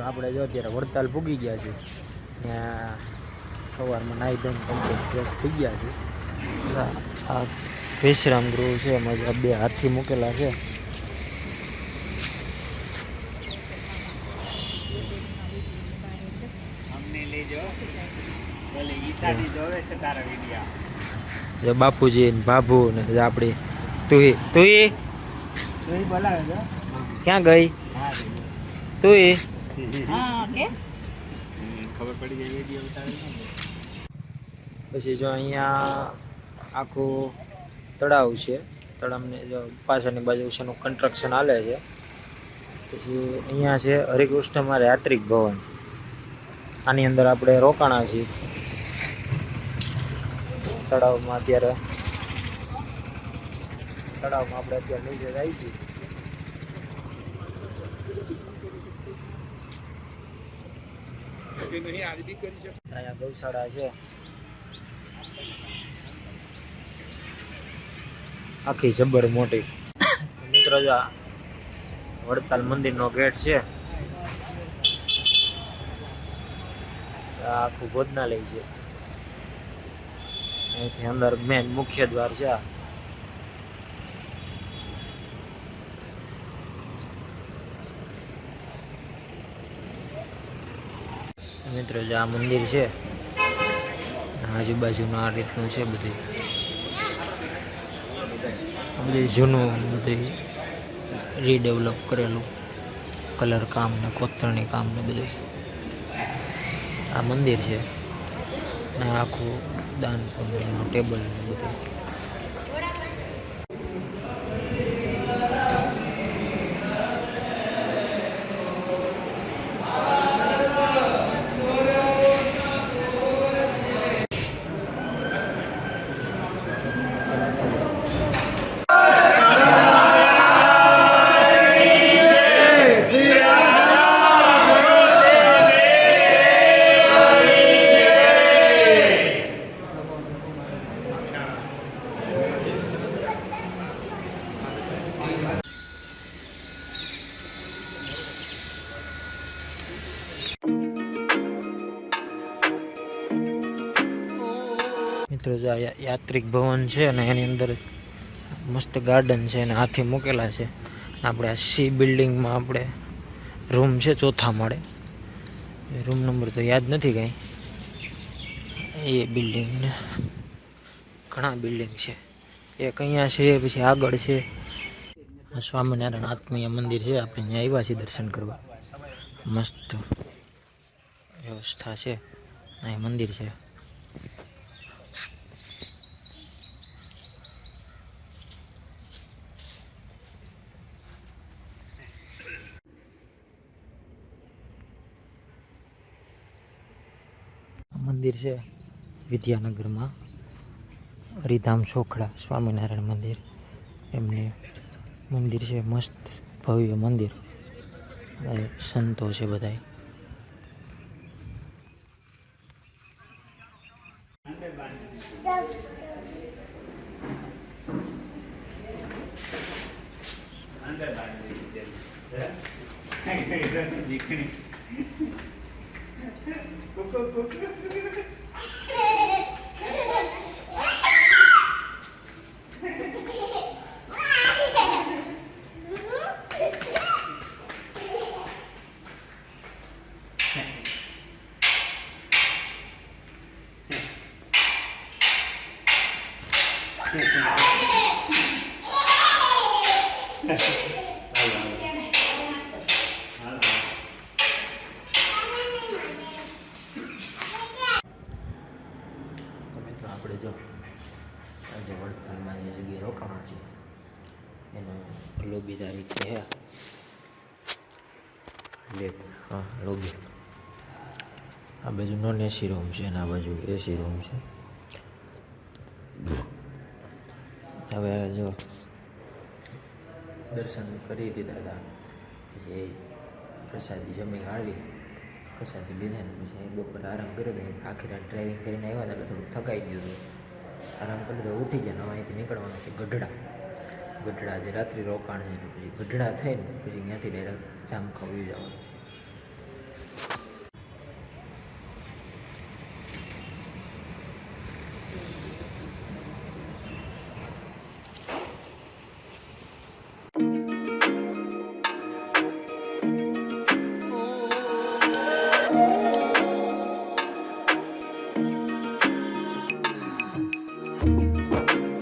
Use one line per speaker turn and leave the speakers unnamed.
મિત્રો આપણે જો અત્યારે વડતાલ પૂગી ગયા છે ત્યાં સવારમાં નાહી ધોઈને કમ્પ્લીટ ફ્રેશ થઈ ગયા છે આ- વિશ્રામ ગૃહ છે એમાં બે હાથી મૂકેલા છે. જે બાપુજી ને બાબુ ને આપડી તુહી તુહી? ક્યાં ગઈ? તુહી?
હા કે?
ખબર પડી ગઈ વિડિયો ઉતારે
પછી જો અહીંયા આખું તળાવ છે. તળાવને જો પાછળની બાજુ છે એનું કન્સ્ટ્રક્શન હાલે છે. પછી અહીંયા છે હરિકૃષ્ણ મારે યાત્રિક ભવન. આની અંદર આપણે રોકાણા છીએ. તળાવમાં અત્યારે તળાવમાં આપણે અત્યારે લઈ જાય છીએ. અહીંયા ગૌશાળા છે. આખી જબ્બર મોટી. મિત્રો જો વડતાલ મંદિરનો ગેટ છે. આખું ભોજનાલય છે. અહીંથી અંદર મેન મુખ્ય દ્વાર છે આ. મિત્રો, જે આ મંદિર છે, આજુબાજુનું આ રીતનું છે બધું. બધું જૂનું બધું રીડેવલપ કરેલું. કલર કામ ને કોતરણી કામ ને બધું. આ મંદિર છે. ને આખું દાન ટેબલ બધું. મિત્રો, જો આ યાત્રિક ભવન છે અને એની અંદર મસ્ત ગાર્ડન છે અને હાથી મૂકેલા છે. આપણે આ સી બિલ્ડિંગમાં આપણે રૂમ છે ચોથા માળે. રૂમ નંબર તો યાદ નથી કાંઈ. એ બિલ્ડિંગને ઘણા બિલ્ડિંગ છે. એક અહીંયા છે, પછી આગળ છે. આ સ્વામિનારાયણ આત્મીય મંદિર છે, આપણે અહીંયા આવ્યા છીએ દર્શન કરવા. મસ્ત વ્યવસ્થા છે. અહીં મંદિર છે આ મંદિર છે વિદ્યાનગરમાં. હરિધામ સોખડા સ્વામિનારાયણ મંદિર. એમને મંદિર છે મસ્ત ભવ્ય મંદિર. સંતો છે
બાંધી દીકરી કુકુ.
આપણે જો આજે વડતાલમાં જે જગ્યાએ રોકાણા છે એનો લોબી તારીખ છે. લેબ, હા, લોબી. આ બાજુ નોન એસી રૂમ છે અને આ બાજુ એસી રૂમ છે. હવે જો દર્શન કરી દીધા હતા. પછી પ્રસાદી જમી આવી. પ્રસાદી લીધા ને પછી બપોર આરામ કર્યો હતો આખી રાત ડ્રાઇવિંગ કરીને આવ્યા હતા, એટલે થોડુંક થકાઈ ગયું હતું. આરામ કરી તો ઉઠી ગયા નવા અહીંથી નીકળવાનું છે ગઢડા. ગઢડા જે રાત્રિ રોકાણ છે પછી ગઢડા થઈને પછી ત્યાંથી ડાયરેક્ટ જામખા ખાવી જવાનું છે.